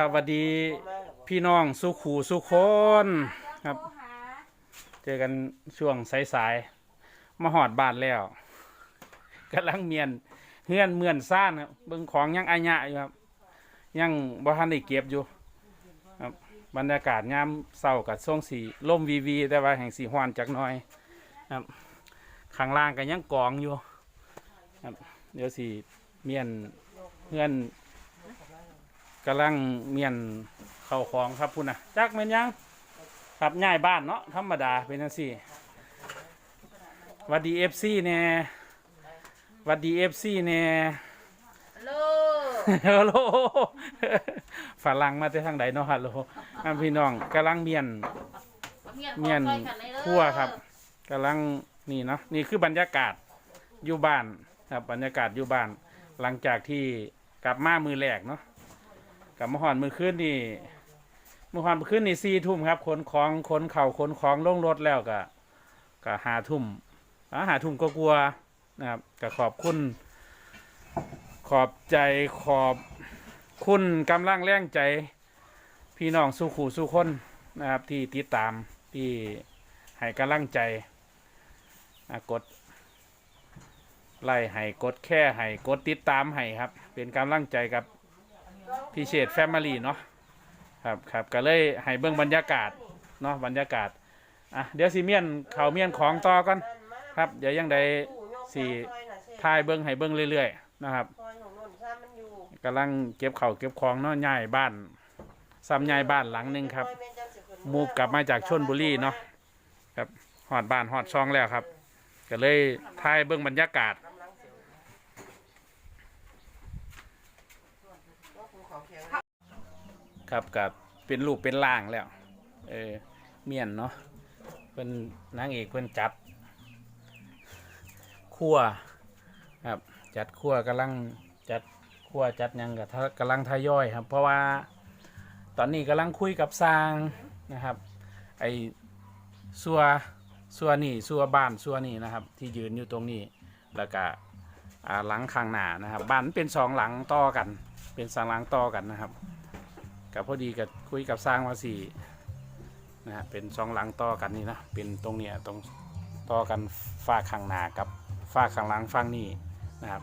ครับสวัสดีพี่น้องสุขูสุคนครับ เจอกันช่วงสายๆมาหอดบานแล้วกำลังเมียนเฮือนเมือนซ่านครับเบิ่งของยังอาญะอยู่ครับ ยังบ่ทันได้เก็บอยู่ครับบรรยากาศยามเศร้ากับช่วงสีล่มวีวี แต่ว่าแห่งสีหวานจักหน่อยครับข้างล่างก็ยังกองอยู่ครับเดี๋ยวสีเมียนเฮือน กำลังเมียนเข้าของครับพุ่นนะจักแม่นยังครับง่ายบ้านเนาะธรรมดาเป็นจังซี่หวัดดีเอฟซีแน่หวัดดีเอฟซีแน่ฮัลโหลฮัลโหลฝรั่งมาแต่ทางใดเนาะฮัลโหลอ่าพี่น้องกำลังเมียนเมียนคั่วครับกำลังนี่เนาะนี่คือบรรยากาศอยู่บ้านครับบรรยากาศอยู่บ้าน หลังจากที่กลับมามือแรกเนาะ กลับมาหอนมือขึ้นนี่มือหอนมือขึ้นนี่สี่ทุ่มครับขนของขนเข่าขนของลงรถแล้วก็ก็หาทุ่มหาทุ่มก็กลัวนะครับก็ขอบคุณ ขอบใจขอบคุณกำลังแรงใจ พี่น้องสู้ขู่สู้คนนะครับที่ติดตามที่ให้กำลังใจกดไล่ให้กดแค่ให้กดติดตามให้ครับ เป็นกำลังใจกับ พี่เชษแฟมิลี่เนาะครับครับก็เลยให้เบิ่งบรรยากาศเนาะบรรยากาศอะเดี๋ยวสิเมียนเขาเมียนของต่อกันครับเดี๋ยวยังใดสิทายเบิ่งให้เบิ่งเรื่อยๆนะครับกำลังเก็บเข่าเก็บของเนาะย้ายบ้านซ้ำย้ายบ้านหลังหนึงครับมูฟกลับมาจากชนบุรีเนาะครับหอดบ้านหอดช่องแล้วครับ ก็เลยทายเบิ่งบรรยากาศ ครับกับเป็นรูปเป็นร่างแล้ว เออเมียนเนาะเป็นนางเอกเป็นจัดครัวครับจัดครัวกำลังจัดครัวจัดยังกับกำลังทยอยครับ เพราะว่าตอนนี้กำลังคุยกับสร้างนะครับ ไอ้ซัวซัวนี่ซัวบ้านซัวนี่นะครับ ที่ยืนอยู่ตรงนี้แล้วก็อ่าหลังข้างหน้านะครับ บ้านเป็นสองหลังต่อกัน เป็นสองหลังต่อกันนะครับกับพอดีกับคุยกับสร้างมาสี่นะฮะเป็นสองหลังต่อกันนี่นะเป็นตรงเนี้ยตรงต่อกันฝ้าข้างหน้ากับฝ้าข้างหลังฝั่งนี้นะครับ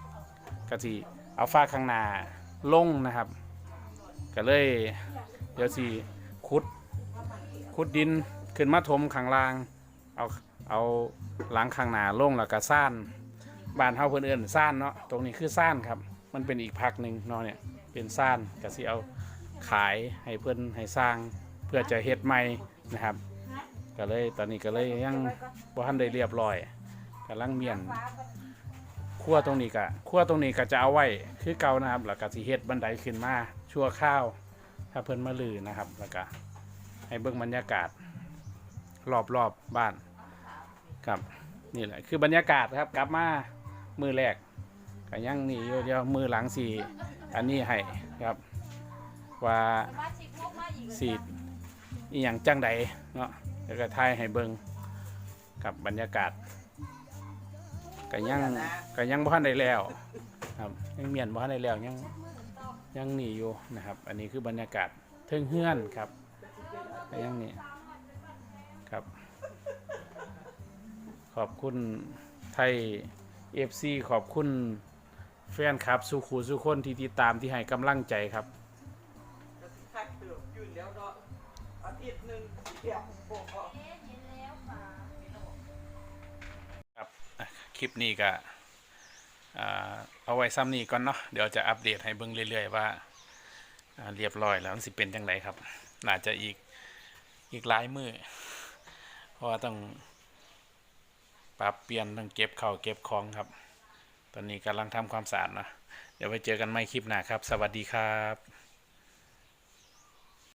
ก็ที่เอาฝ้าข้างหน้าลงนะครับ ก็เลยเดี๋ยวสิขุดขุดดินขึ้นมาถมข้างล่างเอาเอาหลังข้างหน้าลงแล้วก็ซ่านบ้านเฮาเพิ่นเอิ้นซ่านเนาะตรงนี้คือซ่านครับ มันเป็นอีกพักหนึ่งเนาะเนี่ย เป็นซ่านก็สิเอาขายให้เพื่อนให้สร้างเพื่อจะเฮ็ดใหม่นะครับก็เลยตอนนี้ก็เลยยังบ่ทันได้เรียบร้อยกำลังเมียนขั้วตรงนี้ก็ขั้วตรงนี้ก็จะเอาไว้คือเก่านะครับแล้วก็สิเฮ็ดบันไดขึ้นมาชั่วข้าว ถ้าเพิ่นมาลือนะครับ แล้วก็ให้เบิ่งบรรยากาศ รอบๆบบ้านครับนี่แหละคือบรรยากาศครับกลับมามือแรกก็ยังนี่อยู่เดียวมือหลังสี่ อันนี้ให้ครับว่าสีดอีหยังจังใดเนาะแล้วก็ทายให้เบิงกับบรรยากาศก็ยังก็ยังบ่ทันได้แล้วครับยังเมียนบ่ทันได้แล้วยังยังหนีอยู่นะครับ อันนี้คือบรรยากาศเทิงเฮือนครับก็ยังนี่ครับ ขอบคุณไทยเอฟซีขอบคุณ แฟนคลับสุขูสุคนที่ติดตามที่ให้กำลังใจครับคักเติบอยู่แล้วเนาะอาทิตย์หนึงเดียวโอ้โหครับอะคลิปนี้ก็อ่าเอาไว้ซ้ำนี้ก่อนเนาะเดี๋ยวจะอัปเดตให้เบิ่งเรื่อยๆว่าอ่าเรียบร้อยแล้วมันสิเป็นจังไดครับ น่าจะอีกอีกหลายมือเพราะว่าต้องปรับเปลี่ยนต้องเก็บเข้าวเก็บของครับ ตอนนี้กำลังทำความสะอาดนะ เดี๋ยวไปเจอกันใหม่คลิปหน้าครับ สวัสดีครับ